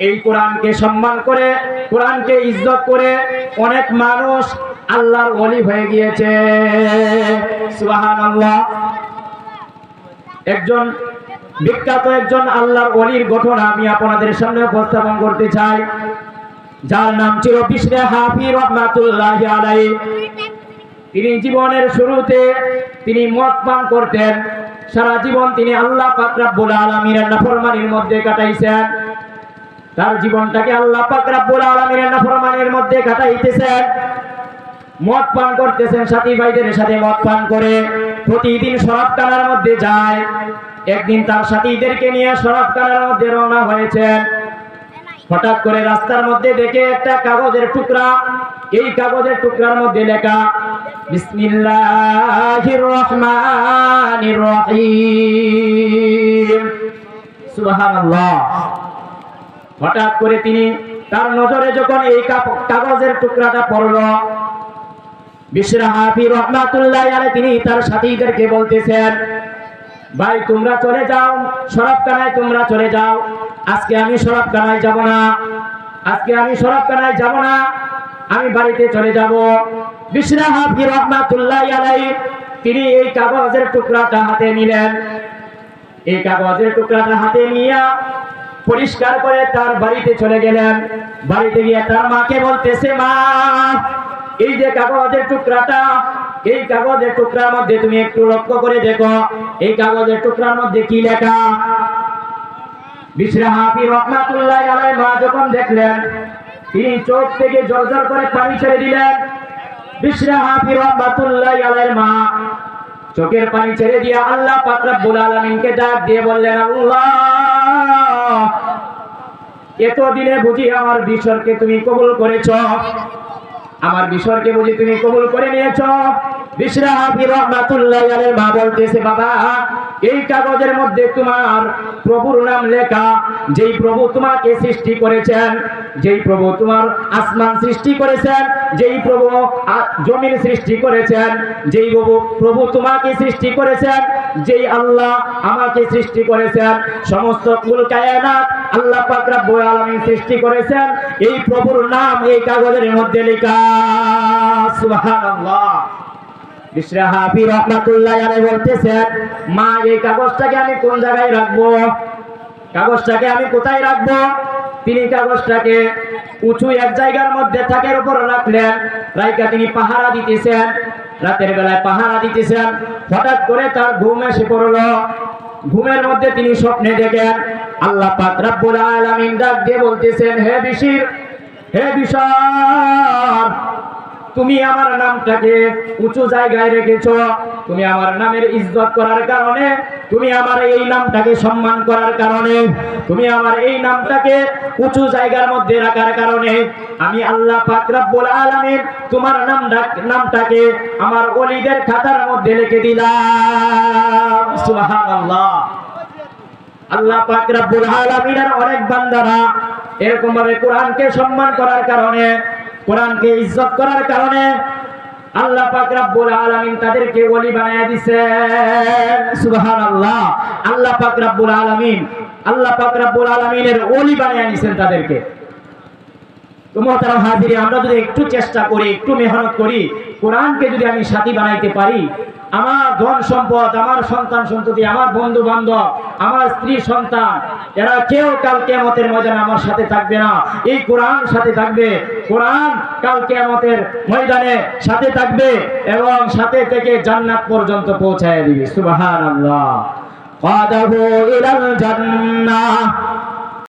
এই কোরআনকে সম্মান করে, কোরআনকে ইজ্জত করে অনেক মানুষ আল্লাহর ওলি হয়ে গিয়েছে। সুবহানাল্লাহ। একজন বিখ্যাত একজন আল্লাহর ওলির ঘটনা আমি আপনাদের সামনে উপস্থাপন করতে চাই। যার নাম ছিল বিষ্ণু হাফি রহমাতুল্লাহ আলাই তিনি জীবনের শুরুতে তিনি মদ পান করতেন। সারা জীবন তিনি আল্লাহ পাক রাব্বুল আলামিনের নাফরমানির মধ্যে কাটাইছেন। তার জীবনটাকে আল্লাহ পাক রাব্বুল আলামিনের নাফরমানির মধ্যে কাটাইতেছেন মদ পান করতেছেন সাথী ভাইদের সাথে মদ পান করে। প্রতিদিন শরাব কানার মধ্যে যায়। একদিন তার সাথীদেরকে নিয়ে শরাব কানার মধ্যে রওনা হয়েছেন হঠাৎ করে রাস্তার মধ্যে দেখে একটা কাগজের টুকরা। এই কাগজের টুকরার মধ্যে লেখা, বিসমিল্লাহির রহমানির রহিম। সুবহানাল্লাহ। হঠাৎ করে তিনি তার নজরে যখন এই কাগজের টুকরাটা পড়ল বিশ্বরা হাফি রহমাতুল্লাহ তিনি তার সাথীদেরকে বলতেছেন, ভাই, তোমরা চলে যাও সরবখানায় তোমরা চলে যাও। আজকে আমি সরবখানায় যাব না, আজকে আমি সরবখানায় যাব না, আমি বাড়িতে চলে যাব। বিশ্বরা হাফি রহমাতুল্লাহ আলাইহি, তিনি এই কাগজের টুকরাটা হাতে নিলেন। এই কাগজের টুকরাটা হাতে নিয়ে পরিষ্কার করে তার বাড়িতে চলে গেলেন। বাড়িতে গিয়ে তার মাকে বলতেছে, মা, এই যে কাগজের টুকরাটা, এই কাগজের টুকরার মধ্যে তুমি একটু লক্ষ্য করে দেখো। এই কাগজের টুকরার মধ্যে কি লেখা? মা যখন দেখলেন, তিনি চোখ থেকে জল জল করে পানি ছেড়ে দিলেন। মা চোখের পানি ছেড়ে দিয়ে আল্লাহ পাক রব্বুল ডাক দিয়ে বললেন, আল্লাহ এতদিনে বুঝি আমার বিশ্বরকে তুমি কবুল করেছ? আমার বিশ্বরকে বুঝি তুমি কবুল করে নিয়েছ? মা এই কাগজের মধ্যে তোমার প্রভুর নাম লেখা, যেই প্রভু তোমাকে সৃষ্টি করেছেন, যেই প্রভু তোমার সৃষ্টি করেছেন, যেই প্রভু সৃষ্টি করেছেন, যেই প্রভু প্রভু তোমাকে সৃষ্টি করেছেন যেই আল্লাহ আমাকে সৃষ্টি করেছেন, সমস্ত কুল কায়নাত আল্লাহ পাক রব্বুল আলামিন সৃষ্টি করেছেন। এই প্রভুর নাম এই কাগজের মধ্যে লেখা। সুবহানাল্লাহ। বিশরা হাফি রহমাতুল্লাহ আলাইহি বলতেছেন, মা, এই কাগজটাকে আমি কোন জায়গায় রাখব? কাগজটাকে আমি কোথায় রাখব? তিনি কাগজটাকে উঁচু এক জায়গার মধ্যে থাকের উপর রাখলেন। রাইকা তিনি পাহারা দিতেছেন। রাতের বেলায় পাহারা দিতেছেন। হঠাৎ করে তার ঘুম এসে পড়ল। ঘুমের মধ্যে তিনি স্বপ্নে দেখেন, আল্লাহ পাক রাব্বুল আলামিন ডাক দিয়ে বলতেছেন, হে বিশির, হে বিশার তুমি আমার নামটাকে উঁচু জায়গায় রেখেছো। তুমি আমার নামের ইজ্জত করার কারণে, তুমি আমার এই নামটাকে সম্মান করার কারণে, তুমি আমার এই নামটাকে উঁচু জায়গার মধ্যে রাখার কারণে, আমি আল্লাহ পাক রব্বুল আলামিন তোমার নাম নামটাকে আমার ওলিদের খাতার মধ্যে লিখে দিলাম। আল্লাহ পাক রব্বুল আলামিনের অনেক বান্দারা এরকম ভাবে কোরআনকে সম্মান করার কারণে কোরআনকে ইজ্জত করার কারণে আল্লাহ পাক রব্বুল আলামিন তাদেরকে ওলি বানায় দিবেন সুবহানাল্লাহ। আল্লাহ পাক রব্বুল আলামিন, আল্লাহ পাক রব্বুল আলামিনের ওলি বানিয়ে নিছেন তাদেরকে। তো মহতারাম হাজিরে, আমরা যদি একটু চেষ্টা করি, একটু মেহনত করি, কোরআনকে যদি আমি সাথী বানাইতে পারি আমার ধন সম্পদ, আমার সন্তান সন্ততি, আমার বন্ধু বান্ধব, আমার স্ত্রী সন্তান, এরা কেউ কাল কেমতের ময়দানে আমার সাথে থাকবে না। এই কোরআন সাথে থাকবে। কোরআন কাল কেমতের ময়দানে সাথে থাকবে এবং সাথে থেকে জান্নাত পর্যন্ত পৌঁছায় দিবে। সুবাহ আল্লাহ